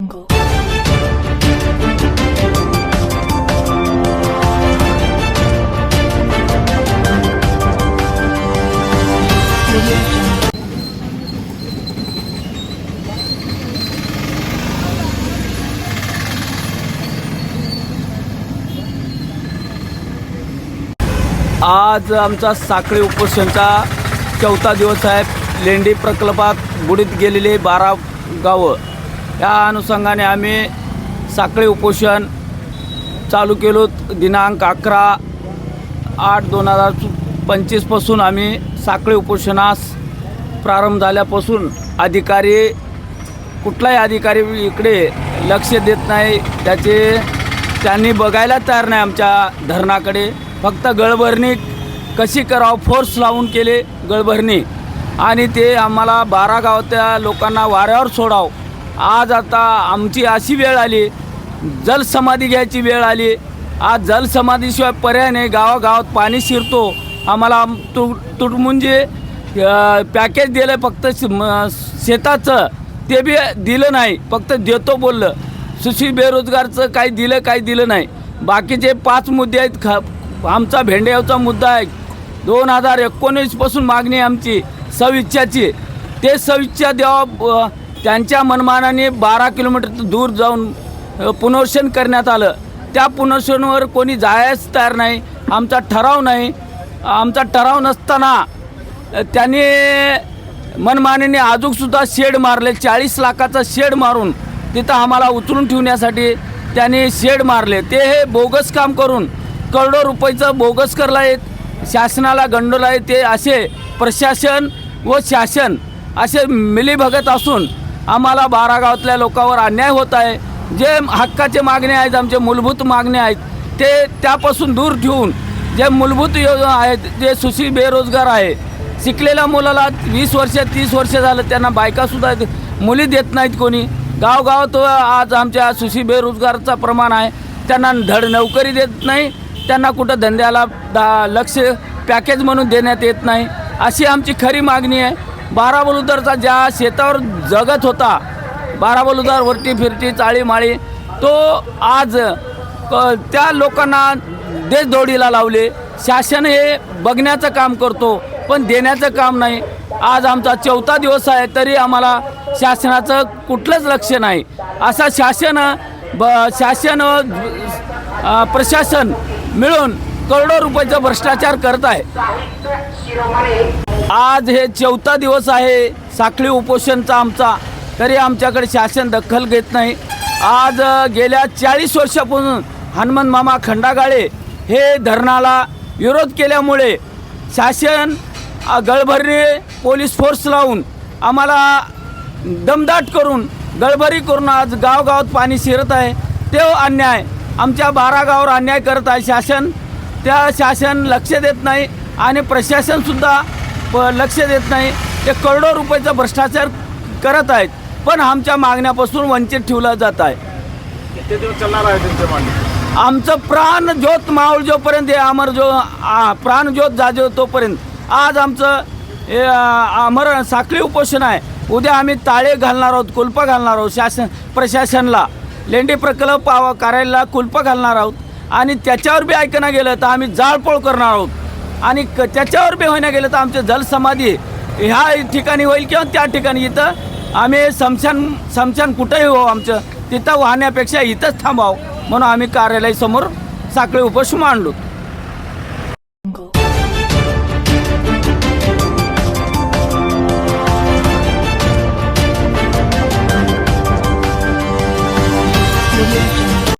आज आमचा साखळी उपोषणचा चौथा दिवस आहे. लेंडी प्रकल्पात बुडीत गेलेले बारा गावं. या अनुषंगाने आम्ही साखळी उपोषण चालू केलो. दिनांक अकरा आठ दोन हजार पंचवीसपासून आम्ही साखळी उपोषणास प्रारंभ झाल्यापासून अधिकारी कुठलाही अधिकारी इकडे लक्ष देत नाही. त्याचे त्यांनी बघायला तयार नाही आमच्या धरणाकडे. फक्त गळभरणी कशी करावं फोर्स लावून केले गळभरणी. आणि ते आम्हाला बारा गावातल्या लोकांना वाऱ्यावर सोडावं. आज आता आमची अशी वेळ आली जलसमाधी घ्यायची वेळ आली. आज जलसमाधीशिवाय पर्याय नाही गावागावात पाणी शिरतो. आम्हाला तु तुटमुंजे पॅकेज दिलं फक्त शेताचं. ते बी दिलं नाही फक्त देतो बोललं. सुशी बेरोजगारचं काही दिलं काही दिलं नाही. बाकीचे पाच मुद्दे आहेत ख आमचा भेंडेगावचा मुद्दा आहे. दोन हजार एकोणीसपासून मागणी आमची सविच्छाची. ते सविच्छा द्यावा त्यांच्या मनमानाने बारा किलोमीटर दूर जाऊन अ, पुनर्वसन करण्यात आलं. त्या पुनर्वसनवर कोणी जायच तयार नाही आमचा ठराव नाही. आमचा ठराव नसताना त्यांनी मनमानीने अजूनसुद्धा शेड मारले चाळीस लाखाचा शेड मारून तिथं आम्हाला उचलून ठेवण्यासाठी त्यांनी शेड मारले. ते हे बोगस काम करून करोडो रुपयाचं बोगस करला आहेत शासनाला गंडोला आहे ते असे प्रशासन व शासन असे मिलीभगत असून आम्हाला बारा गावातल्या लोकांवर अन्याय होत आहे. जे हक्काचे मागणे आहेत आमचे मूलभूत मागणे आहेत ते त्यापासून दूर ठेवून जे मूलभूत योजना आहेत जे सुशी बेरोजगार आहे शिकलेल्या मुलाला वीस वर्ष तीस वर्ष झालं त्यांना बायकासुद्धा मुली देत नाहीत कोणी. गावगावात आज आमच्या सुशी बेरोजगारचं प्रमाण आहे त्यांना धड नोकरी देत नाही त्यांना कुठं धंद्याला दा लक्ष पॅकेज म्हणून देण्यात येत नाही अशी आमची खरी मागणी आहे. बारा बलुदरचा ज्या शेतावर जगत होता बारा बलुदर वरती फिरती चाळी माळी तो आज त्या लोकांना देशदोडीला लावले. शासन हे बघण्याचं काम करतो पण देण्याचं काम नाही. आज आमचा चौथा दिवस आहे तरी आम्हाला शासनाचं कुठलंच लक्ष नाही. असा शासन ब शासन प्रशासन मिळून करोडो रुपयाचा भ्रष्टाचार करत आहे. आज हे चौथा दिवस आहे. साखळी उपोषणचा आमचा. तरी आमच्याकडे शासन दखल घेत नाही. आज गेल्या चाळीस वर्षापासून हनुमान मामा खंडागाळे हे धरणाला विरोध केल्यामुळे शासन गळभरी पोलीस फोर्स लावून आम्हाला दमदाट करून गळभरी करून आज गावगावात पाणी शिरत आहे. ते अन्याय आमच्या बारा गावावर अन्याय करत आहे शासन. त्या शासन लक्ष देत नाही आणि प्रशासनसुद्धा प लक्ष देत नाही. ते करोडो रुपयाचा भ्रष्टाचार करत आहेत. पण आमच्या मागण्यापासून वंचित ठेवलं जात आहे. किती दिवस चालणार आहे त्यांचे मांडणी आमचं प्राण ज्योत मावळ जोपर्यंत हे अमर जो आ, प्राण ज्योत जाजो तोपर्यंत. आज आमचं हे आ, अमर साखळी उपोषण आहे. उद्या आम्ही ताळे घालणार आहोत कुल्प घालणार आहोत शासन प्रशासनला. लेंडी प्रकल्प कार्यालयाला कुल्प घालणार आहोत. आणि त्याच्यावर बी ऐकणं गेलं तर आम्ही जाळपोळ करणार आहोत. आणि क त्याच्यावर बी होईना गेलं तर आमचे जलसमाधी ह्या ठिकाणी होईल किंवा त्या ठिकाणी इथं. आम्ही समशान समशान कुठंही हो आमचं. तिथं वाहण्यापेक्षा इथंच थांबावं. म्हणून आम्ही कार्यालयासमोर साखळी उपोषण मांडलो.